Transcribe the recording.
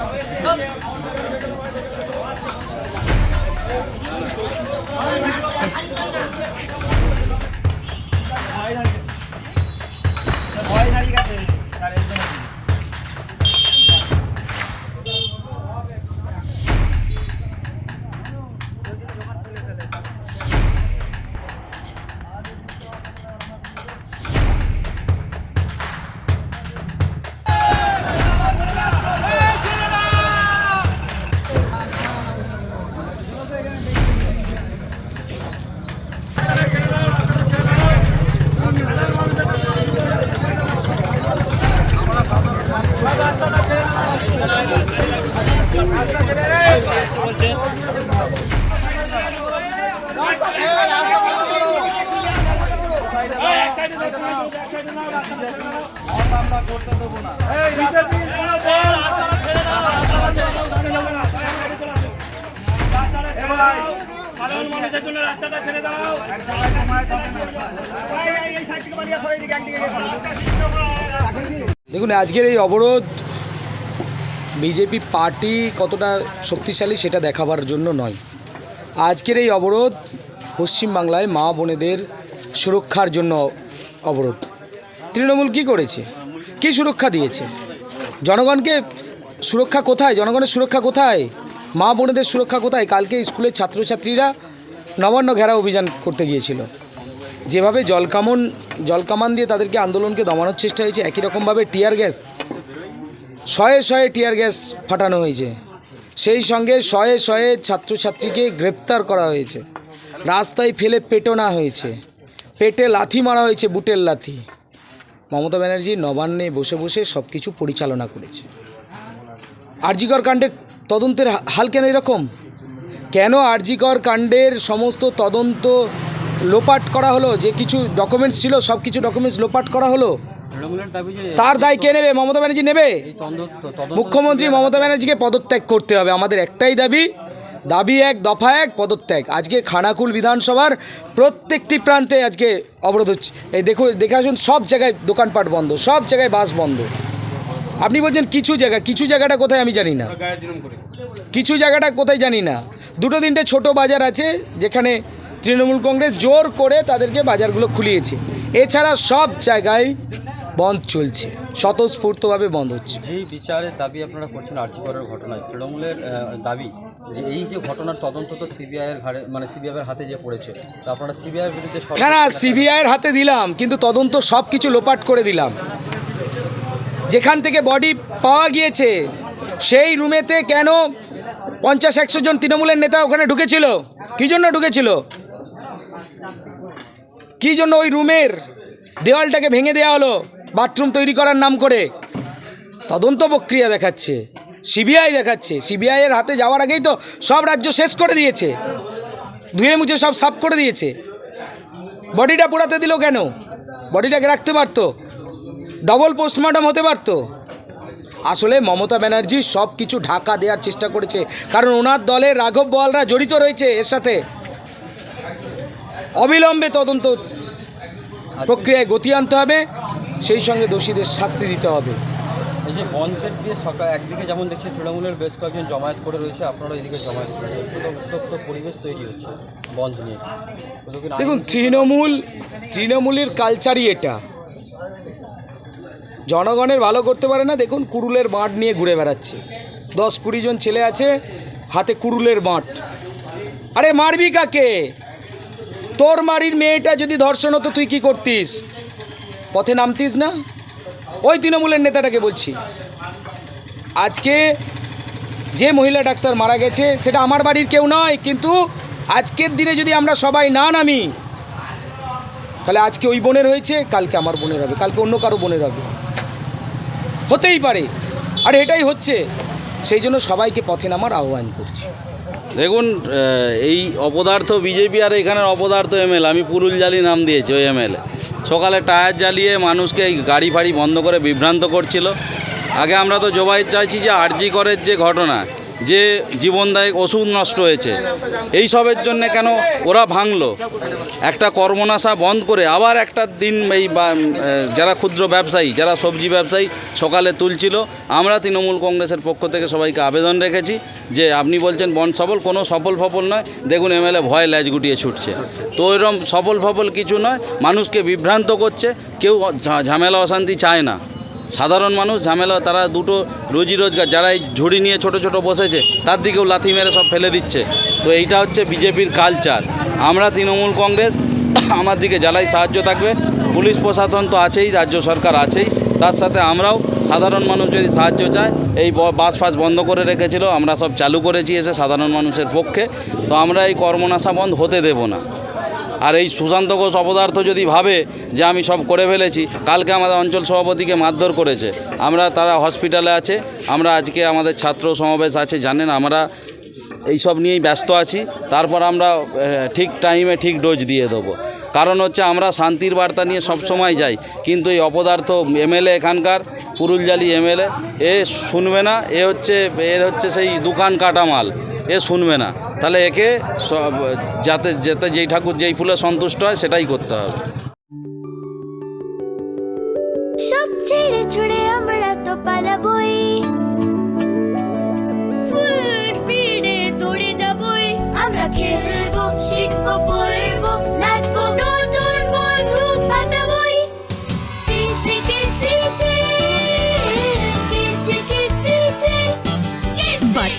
Vamos. দেখুন, আজকের এই অবরোধ বিজেপি পার্টি কতটা শক্তিশালী সেটা দেখাবার জন্য নয়। আজকের এই অবরোধ পশ্চিমবাংলায় মা বোনেদের সুরক্ষার জন্য অবরোধ। তৃণমূল কি করেছে? কি সুরক্ষা দিয়েছে? জনগণকে সুরক্ষা কোথায়? জনগণের সুরক্ষা কোথায়? মা বোনেদের সুরক্ষা কোথায়? কালকে স্কুলের ছাত্রছাত্রীরা নবান্ন ঘেরা অভিযান করতে গিয়েছিল। যেভাবে জলকামন, জলকামান দিয়ে তাদেরকে আন্দোলনকে দমানোর চেষ্টা হয়েছে, একই রকমভাবে টিয়ার গ্যাস, শয়ে শয়ে টিয়ার গ্যাস ফাটানো হয়েছে। সেই সঙ্গে শয়ে শয়ে ছাত্রছাত্রীকে গ্রেপ্তার করা হয়েছে। রাস্তায় ফেলে পেটোনা হয়েছে। পেটে লাথি মারা হয়েছে, বুটের লাথি। মমতা ব্যানার্জি নবান্নে বসে বসে সব কিছু পরিচালনা করেছে। আরজিকর কাণ্ডের তদন্তের হাল কেন এরকম? কেন আরজিকর কাণ্ডের সমস্ত তদন্ত লোপাট করা হলো? যে কিছু ডকুমেন্টস ছিল সব কিছু ডকুমেন্টস লোপাট করা হলো? তার দায় কে নেবে? মমতা ব্যানার্জি নেবে? মুখ্যমন্ত্রী মমতা ব্যানার্জিকে পদত্যাগ করতে হবে। আমাদের একটাই দাবি দাবি এক, দফা এক, পদত্যাগ। আজকে খানাকুল বিধানসভার প্রত্যেকটি প্রান্তে আজকে অবরোধ হচ্ছে। এই দেখো, দেখে আসুন, সব জায়গায় দোকানপাট বন্ধ, সব জায়গায় বাস বন্ধ। আপনি বলছেন কিছু জায়গা, কিছু জায়গাটা কোথায় আমি জানি না। কিছু জায়গাটা কোথায় জানি না। দুটো তিনটে ছোট বাজার আছে, যেখানে তৃণমূল কংগ্রেস জোর করে তাদেরকে বাজারগুলো খুলিয়েছে। এছাড়া সব জায়গায় বন্ধ চলছে স্বতঃস্ফূর্তভাবে বন্ধ হচ্ছে। যেই বিচারের দাবি আপনারা করছেন আর্যিকরের ঘটনায় তৃণমূলের দাবি যে এই যে ঘটনার তদন্ত তো সিবিআইয়ের ঘাড়ে মানে সিবিআইয়ের হাতে যে পড়েছে তো আপনারা সিবিআইয়ের বিরুদ্ধে না না সিবিআইয়ের হাতে দিলাম কিন্তু তদন্ত সব কিছু লোপাট করে দিলাম। যেখান থেকে বডি পাওয়া গিয়েছে সেই রুমেতে কেন পঞ্চাশ একশো জন তৃণমূলের নেতা ওখানে ঢুকেছিল? কী জন্য ঢুকেছিল? কী জন্য ওই রুমের দেওয়ালটাকে ভেঙে দেওয়া হলো? বাথরুম তৈরি করার নাম করে। তদন্ত প্রক্রিয়া দেখাচ্ছে। সিবিআই দেখাচ্ছে। সিবিআইয়ের হাতে যাওয়ার আগেই তো সব রাজ্য শেষ করে দিয়েছে। ধুয়ে মুছে সব সাফ করে দিয়েছে। বডিটা পোড়াতে দিল কেন? বডিটাকে রাখতে পারতো? ডবল পোস্টমর্টম হতে পারতো? আসলে মমতা ব্যানার্জি সব কিছু ঢাকা দেওয়ার চেষ্টা করেছে। কারণ ওনার দলে রাঘব বলরা জড়িত রয়েছে এর সাথে। অবিলম্বে তদন্ত প্রক্রিয়ায় গতি আনতে হবে। সেই সঙ্গে দোষীদের শাস্তি দিতে হবে। এই যে বন্ধের দিয়ে সরকার একদিকে যেমন দেখছি তৃণমূলের বেশ কয়েকজন জমায়েত করে রয়েছে আপনারা এদিকে জমায়েত করে উত্তপ্ত পরিবেশ তৈরি হচ্ছে বন্ধ নিয়ে। দেখুন তৃণমূল তৃণমূলের কালচারই এটা। জনগণের ভালো করতে পারে না দেখুন কুড়ুলের বাঁট নিয়ে ঘুরে বেড়াচ্ছে। দশ কুড়ি জন ছেলে আছে হাতে কুড়ুলের বাঁট আরে মারবি কাকে? তোর মারির মেয়েটা যদি ধর্ষণ হতো তুই কি করতিস? পথে নামতিস না? ওই তৃণমূলের নেতাটাকে বলছি। আজকে যে মহিলা ডাক্তার মারা গেছে, সেটা আমার বাড়ির কেউ নয়, কিন্তু আজকের দিনে যদি আমরা সবাই না নামি, তাহলে আজকে ওই বোনের হয়েছে, কালকে আমার বোনের হবে, কালকে অন্য কারও বোনের হবে। হতেই পারে। আর এটাই হচ্ছে, সেই জন্য সবাইকে পথে নামার আহ্বান করছি। দেখুন এই অপদার্থ বিজেপি আর এখানের অপদার্থ এমএল আমি পুরুল জালি নাম দিয়েছি ওই এমএলএ সকালে টায়ার জ্বালিয়ে মানুষকে এই গাড়ি ফাড়ি বন্ধ করে বিভ্রান্ত করছিল। আগে আমরা তো জবাই চাইছি যে আরজি করের যে ঘটনা যে জীবনদায়ক ওষুধ নষ্ট হয়েছে, এই সবের জন্য কেন ওরা ভাঙলো? একটা কর্মনাশা বন্ধ করে আবার একটা দিন এই যারা ক্ষুদ্র ব্যবসায়ী, যারা সবজি ব্যবসায়ী, সকালে তুলছিল। আমরা তৃণমূল কংগ্রেসের পক্ষ থেকে সবাইকে আবেদন রেখেছি যে আপনি বলছেন বন সফল কোনো সফল ফফল নয়। দেখুন এমএলএ ভয় ল্যাজ গুটিয়ে ছুটছে। তো এরকম সফল ফফল কিছু নয়। মানুষকে বিভ্রান্ত করছে, কেউ ঝামেলা, অশান্তি চায় না। সাধারণ মানুষ, ঝামেলা, তারা দুটো রুজি রোজগার যারা এই ঝুড়ি নিয়ে ছোট ছোট বসেছে, তার দিকেও লাথি মেরে সব ফেলে দিচ্ছে। তো এইটা হচ্ছে বিজেপির কালচার আমরা তৃণমূল কংগ্রেস, আমার দিকে জ্বালাই সাহায্য থাকবে, পুলিশ প্রশাসন তো আছেই, রাজ্য সরকার আছেই, তার সাথে আমরাও, সাধারণ মানুষ যদি সাহায্য চায়, এই বাস ফাস বন্ধ করে রেখেছিল, আমরা সব চালু করেছি এসে সাধারণ মানুষের পক্ষে, তো আমরা এই কর্মনাশা বন্ধ হতে দেব না। আর এই সুশান্ত ঘোষ অপদার্থ যদি ভাবে যে আমি সব করে ফেলেছি, কালকে আমাদের অঞ্চল সভাপতিকে মারধর করেছে। আমরা তারা হসপিটালে আছে, আমরা আজকে আমাদের ছাত্র সমাবেশ আছে, জানেন আমরা এইসব নিয়েই ব্যস্ত আছি, তারপর আমরা ঠিক টাইমে ঠিক ডোজ দিয়ে দেবো। কারণ হচ্ছে আমরা শান্তির বার্তা নিয়ে সব সময় যাই, কিন্তু এই অপদার্থ এমএলএ এখানকার, পুরুলজালি এমএলএ এ শুনবে না, এ হচ্ছে, এর হচ্ছে সেই দোকান কাটা মাল এ শুনবে না। তাহলে একে যাতে, যেতে যেই ঠাকুর, যেই ফুলে সন্তুষ্ট হয়, সেটাই করতে হবে। সব ছেড়ে ছুড়ে আমরা তো পালাবই।